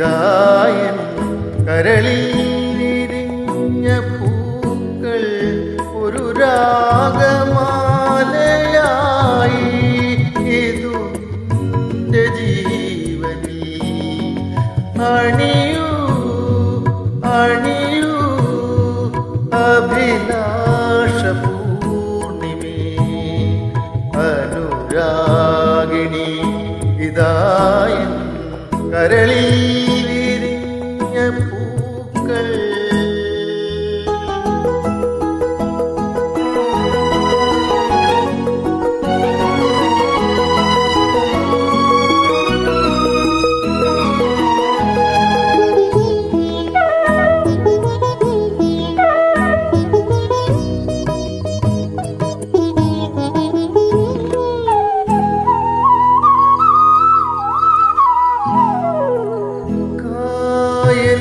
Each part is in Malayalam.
ഇതായൻ കരളിൽ വിരിഞ്ഞ പൂക്കൾ ഒരു രാഗമാലയായി. ഇതു ജീവനിൽ. അണിയൂ അണിയൂ അഭിലാഷ പൂർണിമേ അനുരാഗിണി ഇതായൻ കരളിൽ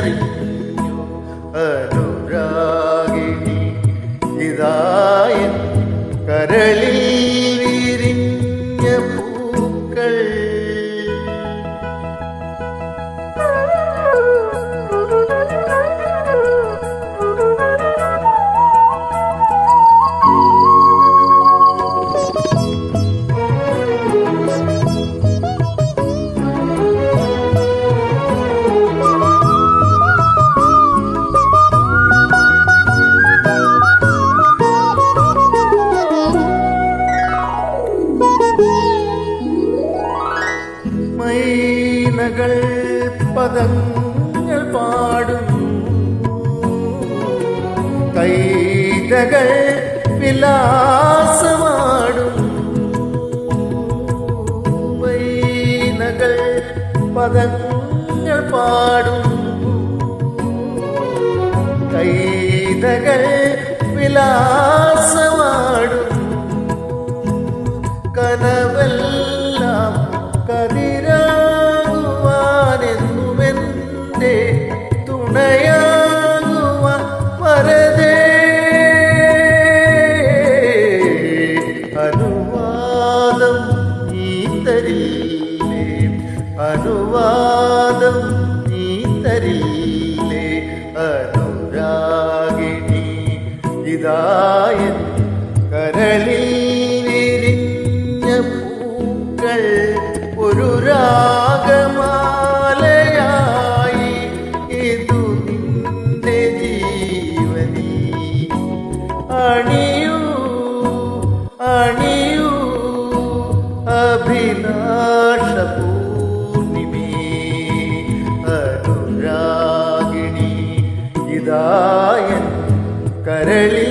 നീ അറിഞ്ഞു പദങ്ങൾ പാടും കൈതകൾ വിലാസമാടും വൈനകൾ പദങ്ങൾ പാടും കൈതകൾ വിലാസമാടും തുണയാകുവാൻ വരതേ അനുവാദം നീ തരില്ലേ അനുവാദം നീ തരില്ലേ അനുരാഗിണി ഇതായൻ കരളിൽ അഭിലാഷ പൂർണിമേ അനുരാഗിണി ഇതായൻ കരളിൽ